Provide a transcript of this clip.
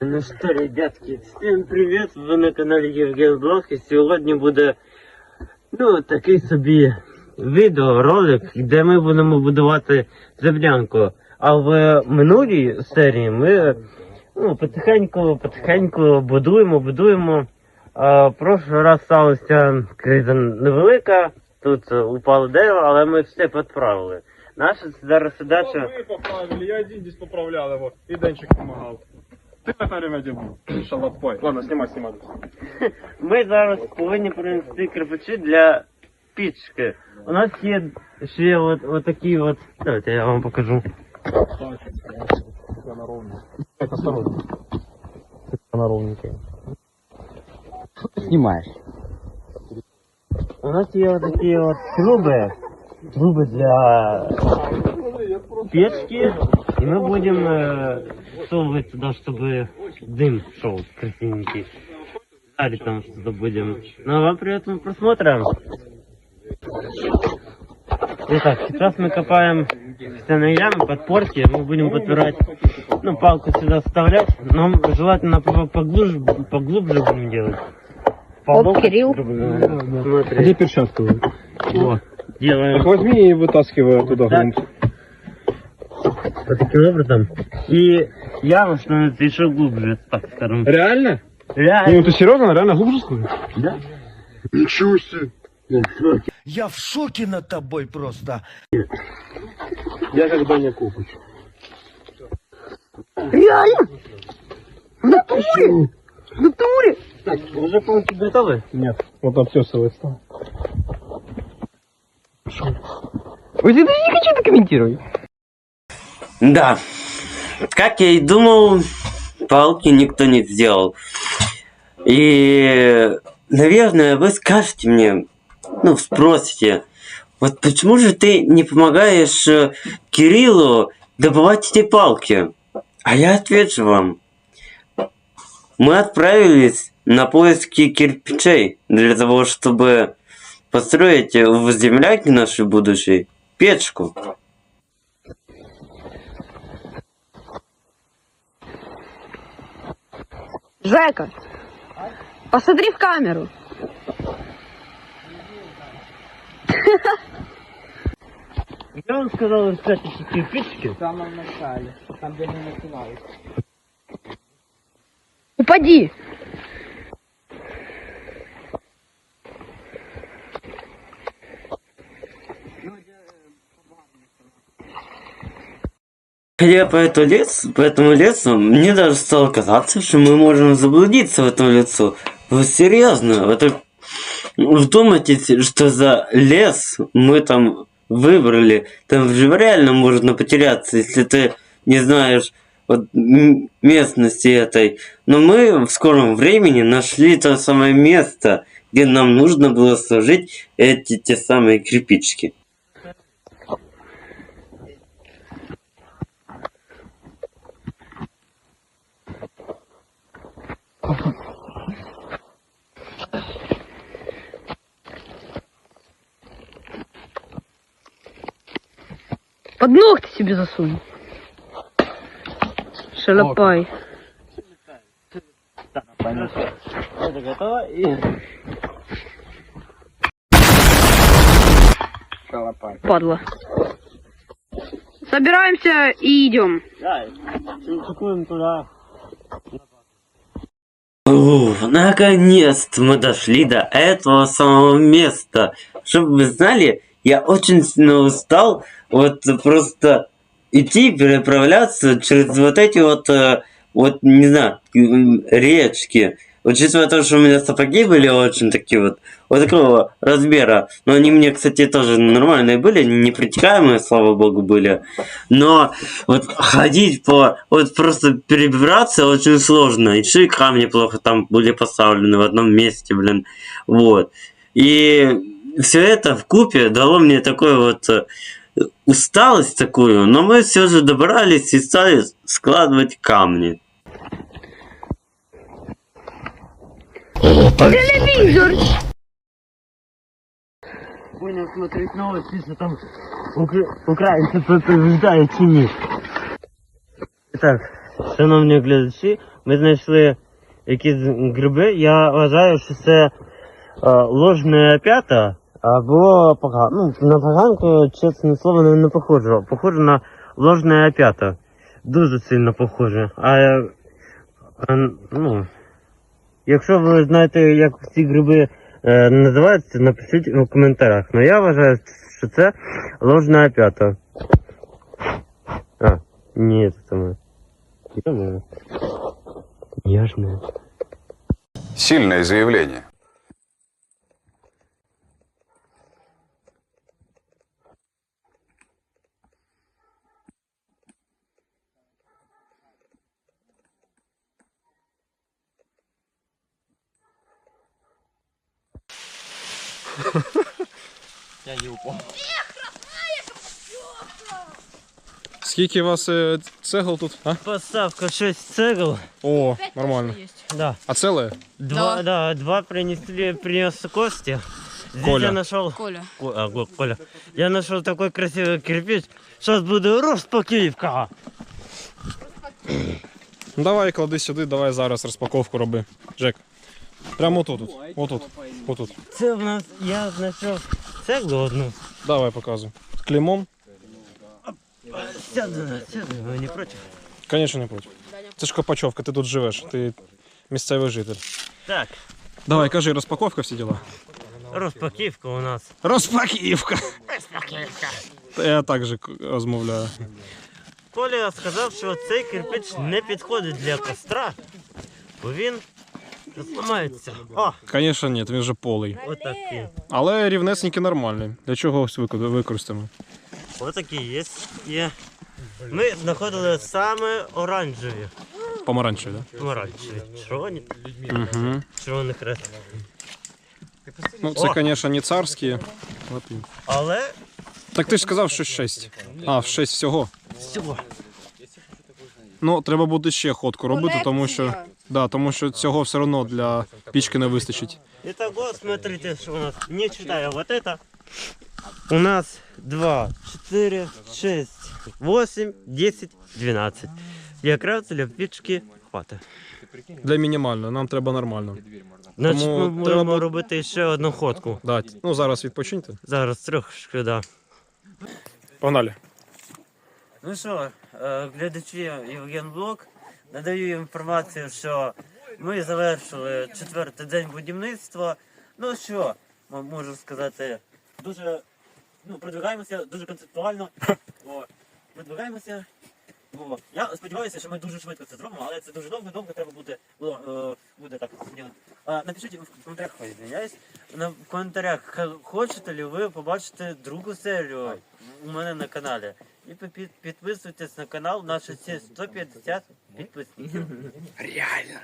Ну що, ребятки, всім привіт! Ви на каналі Євген Блог і сьогодні буде ну, такий собі відео, ролик, де ми будемо будувати землянку. А в минулій серії ми ну, потихеньку, потихеньку будуємо, будуємо. А, прошлий раз сталася криза невелика, тут упало дерево, але ми все підправили. Наша зараз задача. Вы поправили, я один здесь поправлял его, и Денчик помогал. Ты на время где был? Шалопой. Ладно, снимай, снимай. Ми зараз повинні принести кирпичі для пічки. У нас є ще от, от такі от. Давайте я вам покажу. Я на ровно. Так, осторожно. На ровненькое. Снимаешь. У нас є от такі от труби. Труби для печки. І ми будемо е, всовывать туда, чтобы дым шел красивенький. Далее там что-то будем. Ну а вам приятного просмотра. Итак, сейчас мы копаем стены ямы, подпорки. Мы будем подбирать, ну, палку сюда вставлять. Но желательно по- поглубже, поглубже будем делать. По Кирилл. грубо говоря. Смотри. Где перчатка? Вот. Делаем возьми и вытаскивай оттуда Так. Вот таким образом. И яма становится еще глубже, так скажем. Реально? Реально. Ну ты серьезно? Реально глубже сказал? Да? Ничего себе. Я в шоке над тобой просто. Я как Даня Купыч. Реально? В натуре? В натуре? Так, уже полностью готовы? Нет, вот обтесывай стал. Ой, ты даже не хочу это комментировать. Да. Как я и думал, палки никто не сделал. И, наверное, вы скажете мне, ну, спросите, вот почему же ты не помогаешь э, Кириллу добывать эти палки? А я отвечу вам. Мы отправились на поиски кирпичей для того, чтобы построить в земляке нашей будущей печку. Жека, посмотри в камеру. Я вам сказал искать эти кирпичики. Упади. Ходя по этому лесу, по этому лесу, мне даже стало казаться, что мы можем заблудиться в этом лесу. Вот серьезно, вы так вдумайтесь, что за лес мы там выбрали. Там же реально можно потеряться, если ты не знаешь вот, местности этой. Но мы в скором времени нашли то самое место, где нам нужно было сложить эти те самые кирпичики. Под ногти себе засунь. Шалопай. Это готово и... Падла. Собираемся и идем. Да, туда. Наконец-то мы дошли до этого самого места. Чтобы вы знали, я очень сильно устал вот просто идти, переправляться через вот эти вот, э, вот, не знаю, речки. Учитывая то, что у меня сапоги были очень такие вот, вот такого размера. Но они мне, кстати, тоже нормальные были, непритекаемые, слава богу, были. Но вот ходить по, вот просто перебираться очень сложно. Еще и камни плохо там были поставлены в одном месте, блин. Вот. И все это в купе дало мне такой вот э, усталость такую, но мы все же добрались и стали складывать камни. Телевизор. Понял смотреть новости, что там украинцы побеждают чини. Так, шановні глядачі, ми знайшли якісь гриби. Я вважаю, що це е, ложне п'ята або пога... ну, на поганку, чесне слово, не, не похоже. Похоже на ложне п'ята. Дуже сильно похоже. А, е, а ну, якщо ви знаєте, як ці гриби е, називаються, напишіть у коментарях. Ну я вважаю, що це ложна п'ята. А, ні, це саме. Ё-моё. Нежная. Сильное заявление. Скільки у вас е, цегл тут? А? Поставка 6 цегл. О, нормально. Да. А целое? Два, да. два принесли, принес Костя. Здесь Коля. я нашел... Коля. Ко- а, Го- Коля. Я нашел такой красивый кирпич. Сейчас буду распакивка. Ну давай клади сюди, давай зараз розпаковку роби. Жек. Прямо отут. от. Отут. Отут. Це в нас, я знайшов цеглу одну. Давай показуй. З клеймом? Сяду, на- сяду, ви не проти? Звісно, не проти. Це ж Копачовка, ти тут живеш, ти місцевий житель. Так, Давай, кажи, розпаковка всі діла. розпаківка у нас. Розпаківка. Та Я так же к- розмовляю. Коля сказав, що цей кирпич не підходить для костра, бо він зламається. О, Звісно, ні, він же полий. отакий. Але рівнесенькі нормальні. Для чого ось вико- використаємо? Отакі є. є. Ми знаходили саме оранжеві. Помаранчеві, Оранжеві. Червоні. так? Угу. Червоний хрест. Ну, це, звісно, не царські. і- Але Так ти ж сказав, що 6. А, 6 всього. всього. Ну, треба буде ще ходку робити, тому що. Да, тому що цього все одно для пічки не вистачить. Итого, смотрите, что у нас, не читая вот это, у нас 2, 4, 6, 8, 10, 12. Якраз для пічки хватить. Для мінімального, нам треба нормально. Значить, Тому ми треба будемо бу- робити ще одну ходку. Да. Ну, зараз відпочиньте. Зараз трошки, да. Погнали. Ну що, е, глядачі Євгенблок, надаю інформацію, що ми завершили четвертий день будівництва. Ну що, можу сказати, дуже ну, продвигаємося дуже концептуально. О, продвигаємося. О, я сподіваюся, що ми дуже швидко це зробимо, але це дуже довго, довго треба буде, було, е, буде так. А, напишіть в коментарях, ой, извиняюсь, на в коментарях, хочете ли ви побачити другу серію у мене на каналі. І попі- підписуйтесь на канал, наші ці 150 підписників. Реально.